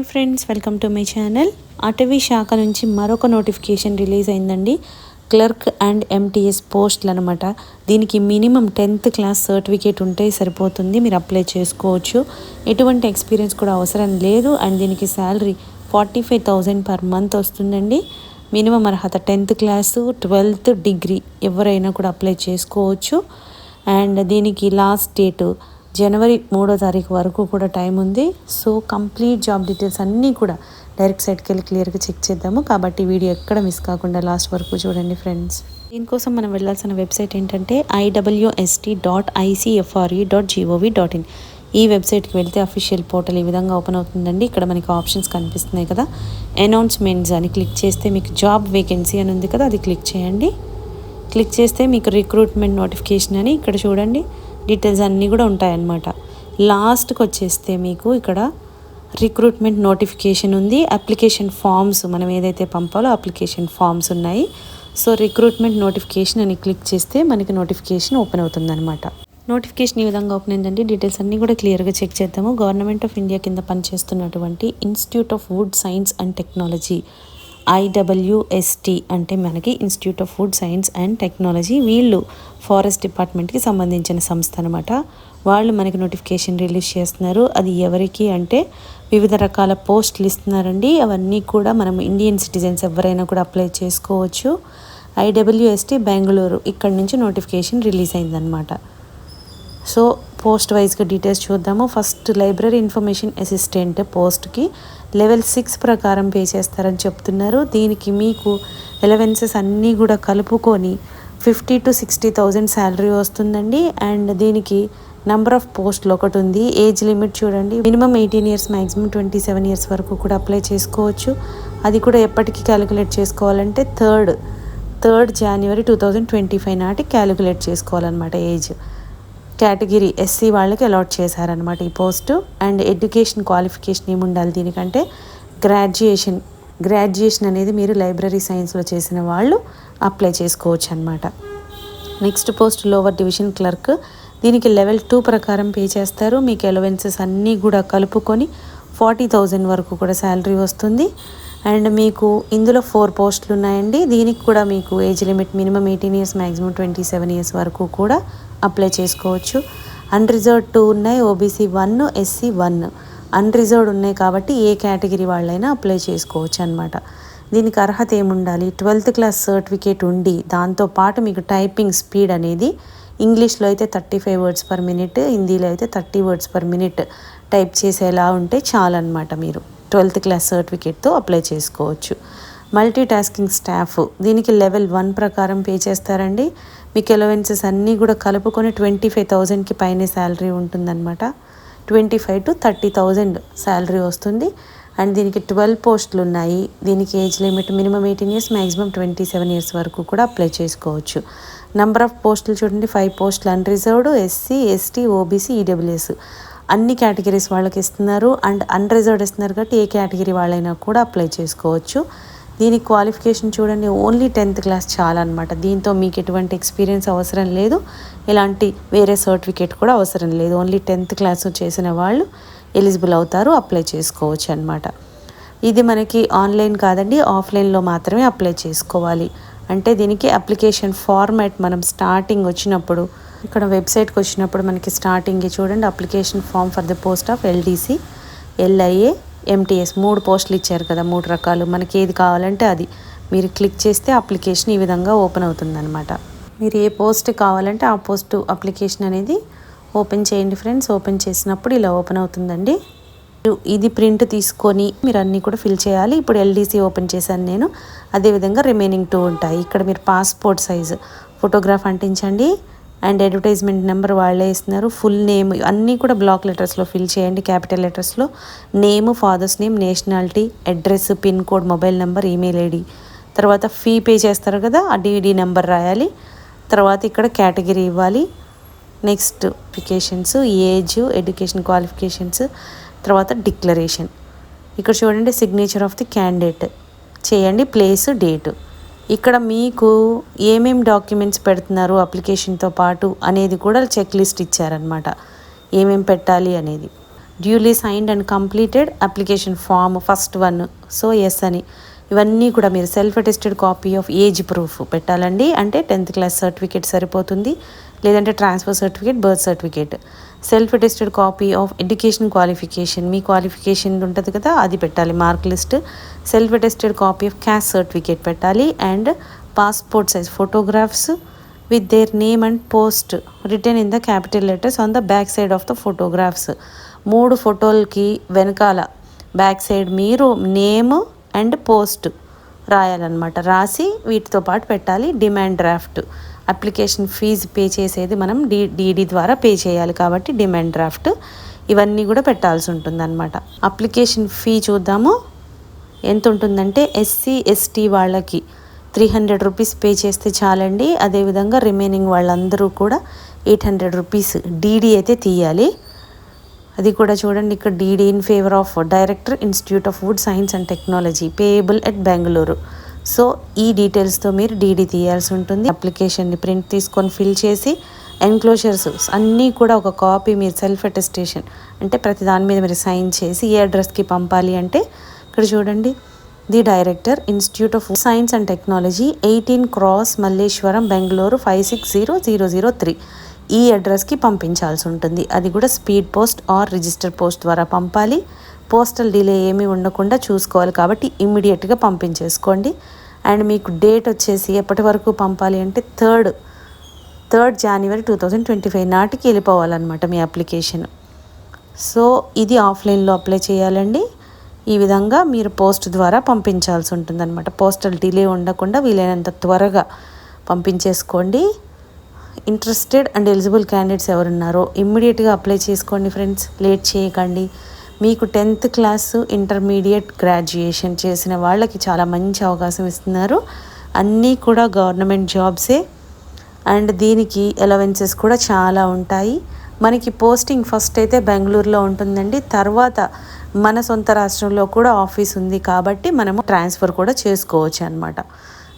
Hi friends welcome to my channel. అటవీ శాఖ నుంచి మరొక నోటిఫికేషన్ రిలీజ్ అయిందండి. క్లర్క్ అండ్ ఎంటీఎస్ పోస్ట్లు అనమాట దీనికి మినిమం టెన్త్ క్లాస్ సర్టిఫికేట్ ఉంటే సరిపోతుంది. మీరు అప్లై చేసుకోవచ్చు. ఎటువంటి ఎక్స్పీరియన్స్ కూడా అవసరం లేదు. అండ్ దీనికి salary forty five thousand per month వస్తుందండి. మినిమం అర్హత టెన్త్ క్లాసు ట్వెల్త్ డిగ్రీ ఎవరైనా కూడా అప్లై చేసుకోవచ్చు. అండ్ దీనికి లాస్ట్ డేటు జనవరి మూడో తారీఖు వరకు కూడా టైం ఉంది. సో కంప్లీట్ జాబ్ డీటెయిల్స్ అన్నీ కూడా డైరెక్ట్ సైట్కి వెళ్ళి క్లియర్గా చెక్ చేద్దాము. కాబట్టి వీడియో ఎక్కడ మిస్ కాకుండా లాస్ట్ వరకు చూడండి ఫ్రెండ్స్. దీనికోసం మనం వెళ్ళాల్సిన వెబ్సైట్ ఏంటంటే IWST dot ICFRE dot gov dot in ఈ వెబ్సైట్కి వెళ్తే అఫీషియల్ పోర్టల్ ఈ విధంగా ఓపెన్ అవుతుందండి. ఇక్కడ మనకి ఆప్షన్స్ కనిపిస్తున్నాయి కదా. అనౌన్స్మెంట్స్ అని క్లిక్ చేస్తే మీకు జాబ్ వేకెన్సీ అని ఉంది కదా అది క్లిక్ చేయండి. క్లిక్ చేస్తే మీకు రిక్రూట్మెంట్ నోటిఫికేషన్ అని ఇక్కడ చూడండి. డీటెయిల్స్ అన్నీ కూడా ఉంటాయన్నమాట. లాస్ట్కి వచ్చేస్తే మీకు ఇక్కడ రిక్రూట్మెంట్ నోటిఫికేషన్ ఉంది. అప్లికేషన్ ఫామ్స్ మనం ఏదైతే పంపాలో అప్లికేషన్ ఫామ్స్ ఉన్నాయి. సో రిక్రూట్మెంట్ నోటిఫికేషన్ అని క్లిక్ చేస్తే మనకి నోటిఫికేషన్ ఓపెన్ అవుతుందన్నమాట. నోటిఫికేషన్ ఈ విధంగా ఓపెన్ అయిందండి. డీటెయిల్స్ అన్నీ కూడా క్లియర్గా చెక్ చేద్దాము. గవర్నమెంట్ ఆఫ్ ఇండియా కింద పనిచేస్తున్నటువంటి institute of wood science and technology IWST అంటే మనకి institute of food science and technology వీళ్ళు ఫారెస్ట్ డిపార్ట్మెంట్కి సంబంధించిన సంస్థ అనమాట వాళ్ళు మనకి నోటిఫికేషన్ రిలీజ్ చేస్తున్నారు. అది ఎవరికి అంటే వివిధ రకాల పోస్టులు ఇస్తున్నారండి. అవన్నీ కూడా మనం ఇండియన్ సిటిజన్స్ ఎవరైనా కూడా అప్లై చేసుకోవచ్చు. ఐడబ్ల్యూఎస్టీ బెంగళూరు ఇక్కడ నుంచి నోటిఫికేషన్ రిలీజ్ అయిందనమాట సో పోస్ట్ వైజ్గా డీటెయిల్స్ చూద్దాము. ఫస్ట్ లైబ్రరీ ఇన్ఫర్మేషన్ అసిస్టెంట్ పోస్ట్కి లెవెల్ సిక్స్ ప్రకారం పే చేస్తారని చెప్తున్నారు. దీనికి మీకు ఎలవెన్సెస్ అన్నీ కూడా కలుపుకొని fifty to sixty thousand salary వస్తుందండి. అండ్ దీనికి నెంబర్ ఆఫ్ పోస్టులు ఒకటి ఉంది. ఏజ్ లిమిట్ చూడండి. Minimum eighteen years maximum twenty seven years వరకు కూడా అప్లై చేసుకోవచ్చు. అది కూడా ఎప్పటికీ క్యాలిక్యులేట్ చేసుకోవాలంటే థర్డ్ థర్డ్ జనవరి టూ థౌజండ్ ట్వంటీ ఫైవ్ నాటి క్యాలిక్యులేట్ చేసుకోవాలన్నమాట ఏజ్. కేటగిరీ ఎస్సీ వాళ్ళకి అలాట్ చేశారనమాట ఈ పోస్టు. అండ్ ఎడ్యుకేషన్ క్వాలిఫికేషన్ ఏమి ఉండాలి దీనికంటే గ్రాడ్యుయేషన్. గ్రాడ్యుయేషన్ అనేది మీరు లైబ్రరీ సైన్స్లో చేసిన వాళ్ళు అప్లై చేసుకోవచ్చు అనమాట next post lower division clerk. దీనికి లెవెల్ టూ ప్రకారం పే చేస్తారు. మీకు ఎలవెన్సెస్ అన్నీ కూడా కలుపుకొని ఫార్టీ థౌజండ్ వరకు కూడా శాలరీ వస్తుంది. అండ్ మీకు ఇందులో ఫోర్ పోస్టులు ఉన్నాయండి దీనికి కూడా మీకు age limit minimum eighteen years maximum twenty seven years వరకు కూడా అప్లై చేసుకోవచ్చు. అన్రిజర్వ్డ్ టూ ఉన్నాయి OBC one SC one unreserved ఉన్నాయి కాబట్టి ఏ కేటగిరీ వాళ్ళైనా అప్లై చేసుకోవచ్చు అనమాట దీనికి అర్హత ఏముండాలి? ట్వెల్త్ క్లాస్ సర్టిఫికేట్ ఉండి దాంతోపాటు మీకు టైపింగ్ స్పీడ్ అనేది ఇంగ్లీష్లో అయితే thirty five words per minute హిందీలో అయితే thirty words per minute type చేసేలా ఉంటే చాలన్నమాట మీరు. ట్వెల్త్ క్లాస్ సర్టిఫికేట్తో అప్లై చేసుకోవచ్చు. Multi tasking staff. దీనికి లెవెల్ వన్ ప్రకారం పే చేస్తారండి. మీకు ఎలవెన్సెస్ అన్నీ కూడా కలుపుకొని ట్వంటీ ఫైవ్ థౌజండ్కి పైనే శాలరీ ఉంటుందన్నమాట. Twenty five to thirty thousand salary వస్తుంది. అండ్ దీనికి ట్వెల్వ్ పోస్టులు ఉన్నాయి. దీనికి age limit minimum eighteen years maximum twenty seven years వరకు కూడా అప్లై చేసుకోవచ్చు. నెంబర్ ఆఫ్ పోస్టులు చూడండి. ఫైవ్ పోస్టులు unreserved SC ST OBC EWS అన్ని కేటగిరీస్ వాళ్ళకి ఇస్తున్నారు. అండ్ అన్రిజర్వ్డ్ ఇస్తున్నారు కాబట్టి ఏ కేటగిరీ వాళ్ళైనా కూడా అప్లై చేసుకోవచ్చు. దీని క్వాలిఫికేషన్ చూడండి ఓన్లీ టెన్త్ క్లాస్ చాలా అనమాట దీంతో మీకు ఎటువంటి ఎక్స్పీరియన్స్ అవసరం లేదు. ఇలాంటి వేరే సర్టిఫికేట్ కూడా అవసరం లేదు. ఓన్లీ టెన్త్ క్లాస్ చేసిన వాళ్ళు ఎలిజిబుల్ అవుతారు అప్లై చేసుకోవచ్చు అనమాట ఇది మనకి ఆన్లైన్ కాదండి ఆఫ్లైన్లో మాత్రమే అప్లై చేసుకోవాలి. అంటే దీనికి అప్లికేషన్ ఫార్మాట్ మనం స్టార్టింగ్ వచ్చినప్పుడు ఇక్కడ వెబ్సైట్కి వచ్చినప్పుడు మనకి స్టార్టింగ్ చూడండి application form for the post of LDC LIA MTS మూడు పోస్టులు ఇచ్చారు కదా మూడు రకాలు. మనకి ఏది కావాలంటే అది. మీరు క్లిక్ చేస్తే అప్లికేషన్ ఈ విధంగా ఓపెన్ అవుతుందన్నమాట. మీరు ఏ పోస్ట్ కావాలంటే ఆ పోస్ట్ అప్లికేషన్ అనేది ఓపెన్ చేయండి ఫ్రెండ్స్. ఓపెన్ చేసినప్పుడు ఇలా ఓపెన్ అవుతుందండి. ఇది ప్రింట్ తీసుకొని మీరు అన్నీ కూడా ఫిల్ చేయాలి. ఇప్పుడు ఎల్డీసీ ఓపెన్ చేశాను నేను. అదేవిధంగా రిమైనింగ్ టూ ఉంటాయి. ఇక్కడ మీరు పాస్పోర్ట్ సైజు ఫోటోగ్రాఫ్ అంటించండి. అండ్ అడ్వర్టైజ్మెంట్ నెంబర్ వాళ్ళే ఇస్తున్నారు. ఫుల్ నేమ్ అన్నీ కూడా బ్లాక్ లెటర్స్లో ఫిల్ చేయండి. Capital లెటర్స్లో name father's name nationality address pin code mobile number email ID. తర్వాత ఫీ పే చేస్తారు కదా ఆ డీడీ నెంబర్ రాయాలి. తర్వాత ఇక్కడ కేటగిరీ ఇవ్వాలి. Next applications age education qualifications తర్వాత డిక్లరేషన్. ఇక్కడ చూడండి సిగ్నేచర్ ఆఫ్ ది క్యాండిడేట్. చేయండి ప్లేస్ డేటు. ఇక్కడ మీకు ఏమేం డాక్యుమెంట్స్ పెడుతున్నారు అప్లికేషన్తో పాటు అనేది కూడా చెక్ లిస్ట్ ఇచ్చారనమాట ఏమేం పెట్టాలి అనేది. Duly signed and completed application form first one. So yes అని. ఇవన్నీ కూడా మీరు self attested copy of age proof పెట్టాలండి. అంటే టెన్త్ క్లాస్ సర్టిఫికేట్ సరిపోతుంది. లేదంటే transfer certificate birth certificate. Self attested copy of education qualification me qualification ఉంటుంది కదా అది పెట్టాలి. Mark list self attested copy of caste certificate పెట్టాలి. And passport size photographs with their name and post return in the capital letters on the back side of the photographs మూడు ఫోటోలకి వెనకాల back side మీరు name and post రాయాలన్నమాట. రాసి వీటితో పాటు పెట్టాలి. Demand draft application fee pay చేసేది మనం డీ డీడీ ద్వారా పే చేయాలి కాబట్టి డిమాండ్ డ్రాఫ్ట్. ఇవన్నీ కూడా పెట్టాల్సి ఉంటుందన్నమాట. అప్లికేషన్ ఫీ చూద్దాము. ఎంత ఉంటుందంటే ఎస్సీ ఎస్టీ వాళ్ళకి త్రీ హండ్రెడ్ రూపీస్ పే చేస్తే చాలండి. అదేవిధంగా రిమైనింగ్ వాళ్ళందరూ కూడా ఎయిట్ హండ్రెడ్ రూపీస్ డీడీ అయితే తీయాలి. అది కూడా చూడండి ఇక్కడ DD in favour of director institute of wood science and technology payable at Bengaluru. So ఈ డీటెయిల్స్తో మీరు డీడీ తీయాల్సి ఉంటుంది. అప్లికేషన్ని ప్రింట్ తీసుకొని ఫిల్ చేసి ఎన్క్లోజర్స్ అన్నీ కూడా ఒక కాపీ మీరు సెల్ఫ్ అటెస్టేషన్ అంటే ప్రతి దాని మీద మీరు సైన్ చేసి ఏ అడ్రస్కి పంపాలి అంటే ఇక్కడ చూడండి. The director institute of science and technology eighteen cross Malleswaram Bengaluru five six zero zero zero three. ఈ అడ్రస్కి పంపించాల్సి ఉంటుంది. అది కూడా speed post or register post ద్వారా పంపాలి. పోస్టల్ డిలే ఏమీ ఉండకుండా చూసుకోవాలి కాబట్టి ఇమ్మీడియట్గా పంపించేసుకోండి. అండ్ మీకు డేట్ వచ్చేసి ఎప్పటి వరకు పంపాలి అంటే third third January two thousand twenty five నాటికి వెళ్ళిపోవాలన్నమాట మీ అప్లికేషన్. సో ఇది ఆఫ్లైన్లో అప్లై చేయాలండి. ఈ విధంగా మీరు పోస్ట్ ద్వారా పంపించాల్సి ఉంటుందన్నమాట. పోస్టల్ డిలే ఉండకుండా వీలైనంత త్వరగా పంపించేసుకోండి. ఇంట్రెస్టెడ్ అండ్ ఎలిజిబుల్ క్యాండిడేట్స్ ఎవరున్నారో ఇమ్మీడియట్గా అప్లై చేసుకోండి ఫ్రెండ్స్. లేట్ చేయకండి. మీకు టెన్త్ క్లాసు ఇంటర్మీడియట్ గ్రాడ్యుయేషన్ చేసిన వాళ్ళకి చాలా మంచి అవకాశం ఇస్తున్నారు. అన్నీ కూడా గవర్నమెంట్ జాబ్సే. అండ్ దీనికి అలవెన్సెస్ కూడా చాలా ఉంటాయి. మనకి పోస్టింగ్ ఫస్ట్ అయితే బెంగళూరులో ఉంటుందండి. తర్వాత మన సొంత రాష్ట్రంలో కూడా ఆఫీస్ ఉంది కాబట్టి మనము ట్రాన్స్ఫర్ కూడా చేసుకోవచ్చు అనమాట